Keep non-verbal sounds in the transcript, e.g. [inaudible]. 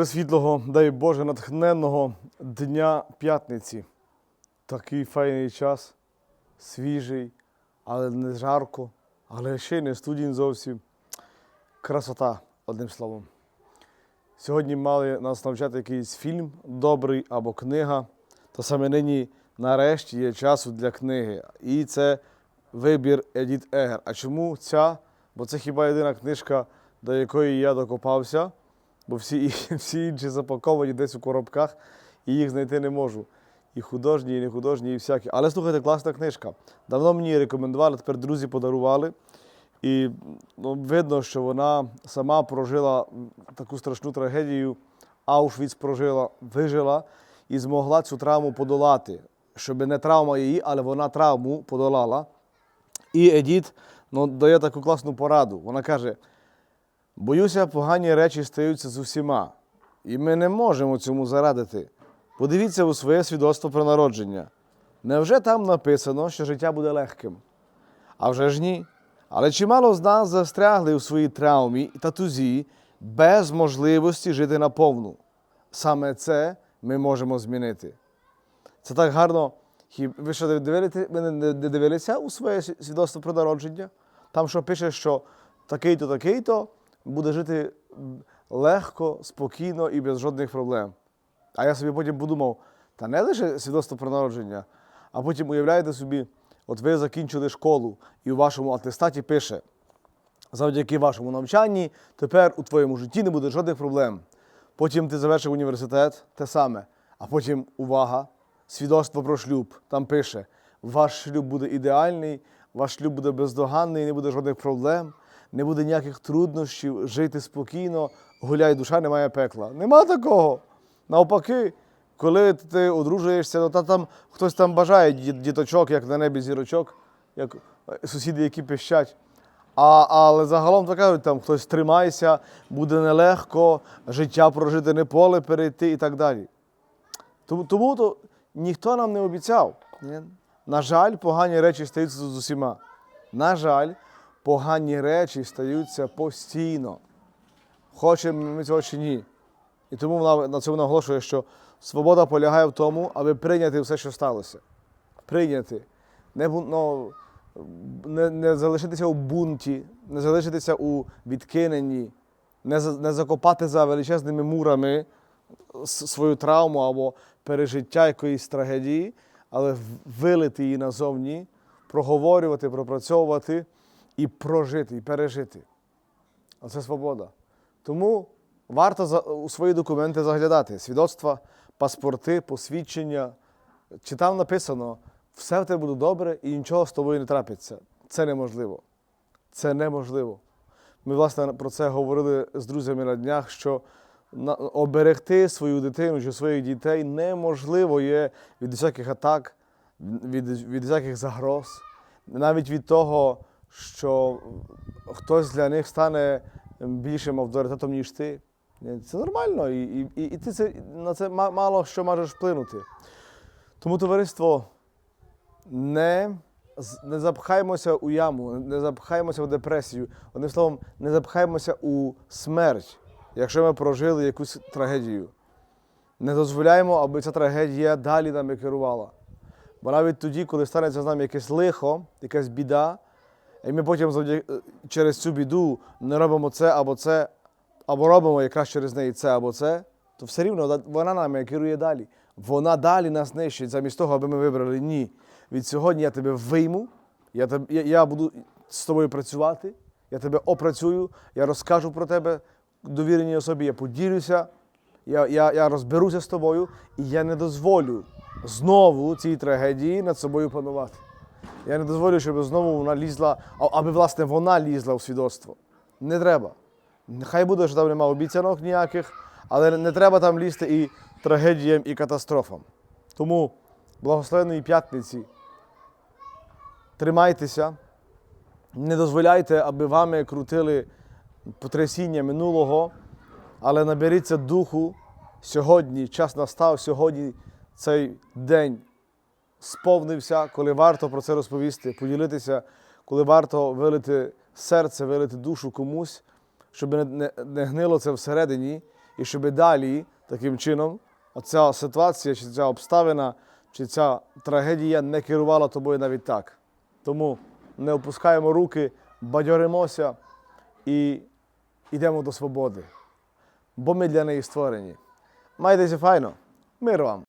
світлого, дай Боже, натхненного дня п'ятниці. Такий файний час, свіжий, але не жарко, але ще й не студінь зовсім. Красота, одним словом. Сьогодні мали нас навчати якийсь фільм добрий або книга. То саме нині нарешті є часу для книги. І це вибір Едіт Егер. А чому ця? Бо це хіба єдина книжка, до якої я докопався, бо всі, [laughs] всі інші запаковані десь у коробках, і їх знайти не можу. І художні, і не художні, і всякі. Але слухайте, класна книжка. Давно мені її рекомендували, тепер друзі подарували. І ну, видно, що вона сама прожила таку страшну трагедію, Аушвіц прожила, вижила і змогла цю травму подолати. Щоб не травма її, але вона травму подолала. І Едіт ну, дає таку класну пораду. Вона каже: боюся, погані речі стаються з усіма. І ми не можемо цьому зарадити. Подивіться у своє свідоцтво про народження. Невже там написано, що життя буде легким? А вже ж ні. Але чимало з нас застрягли у своїй травмі та тузі без можливості жити наповну. Саме це ми можемо змінити. Це так гарно. Ви що не дивилися у своє свідоцтво про народження? Там що пише, що такий-то, такий-то буде жити легко, спокійно і без жодних проблем. А я собі потім подумав, та не лише свідоцтво про народження, а потім уявляєте собі, от ви закінчили школу, і у вашому атестаті пише: завдяки вашому навчанні тепер у твоєму житті не буде жодних проблем. Потім ти завершив університет, те саме. А потім увага, свідоцтво про шлюб. Там пише: ваш шлюб буде ідеальний, ваш шлюб буде бездоганний, не буде жодних проблем, не буде ніяких труднощів, жити спокійно, гуляй душа, немає пекла. Нема такого. Навпаки, коли ти одружуєшся, ну та там хтось там бажає діточок, як на небі зірочок, як е, сусіди, які пищать. А, але загалом то кажуть, там хтось тримайся, буде нелегко, життя прожити не поле перейти і так далі. Тому, тому то ніхто нам не обіцяв. На жаль, погані речі стаються з усіма. На жаль, погані речі стаються постійно. Хочемо ми цього чи ні. І тому вона на цьому наголошує, що свобода полягає в тому, аби прийняти все, що сталося. Прийняти. Не, ну, не, не залишитися у бунті, не залишитися у відкиненні, не, не закопати за величезними мурами свою травму або пережиття якоїсь трагедії, але вилити її назовні, проговорювати, пропрацьовувати і прожити, і пережити. Оце свобода. Тому варто у свої документи заглядати: свідоцтва, паспорти, посвідчення. Чи там написано, все в тебе буде добре і нічого з тобою не трапиться. Це неможливо. Це неможливо. Ми, власне, про це говорили з друзями на днях, що оберегти свою дитину чи своїх дітей неможливо є від всяких атак, від, від всяких загроз, навіть від того, що хтось для них стане більшим авторитетом, ніж ти. Це нормально, і, і, і, ти це, на це мало що можеш вплинути. Тому товариство, не, не запхаємося у яму, не запхаємося в депресію. Одним словом, не запхаємося у смерть, якщо ми прожили якусь трагедію. Не дозволяємо, аби ця трагедія далі нами керувала. Бо навіть тоді, коли станеться з нами якесь лихо, якась біда, і ми потім завдяки- через цю біду не робимо це або це, або робимо якраз через неї це або це, то все рівно вона нами керує далі. Вона далі нас нищить, замість того, аби ми вибрали ні. Від сьогодні я тебе вийму, я, я, я буду з тобою працювати, я тебе опрацюю, я розкажу про тебе довіреній особі, я поділюся, я, я, я розберуся з тобою, і я не дозволю знову цій трагедії над собою панувати. Я не дозволю, щоб знову вона лізла, аби власне вона лізла у свідоцтво. Не треба. Нехай буде, що там немає обіцянок ніяких, але не треба там лізти і трагедіям, і катастрофам. Тому благословеної п'ятниці. Тримайтеся, не дозволяйте, аби вами крутили потрясіння минулого, але наберіться духу сьогодні, час настав, сьогодні цей день сповнився, коли варто про це розповісти, поділитися, коли варто вилити серце, вилити душу комусь, щоб не, не, не гнило це всередині, і щоб далі таким чином оця ситуація, чи ця обставина, чи ця трагедія не керувала тобою навіть так. Тому не опускаємо руки, бадьоримося і йдемо до свободи. Бо ми для неї створені. Майтеся файно. Мир вам!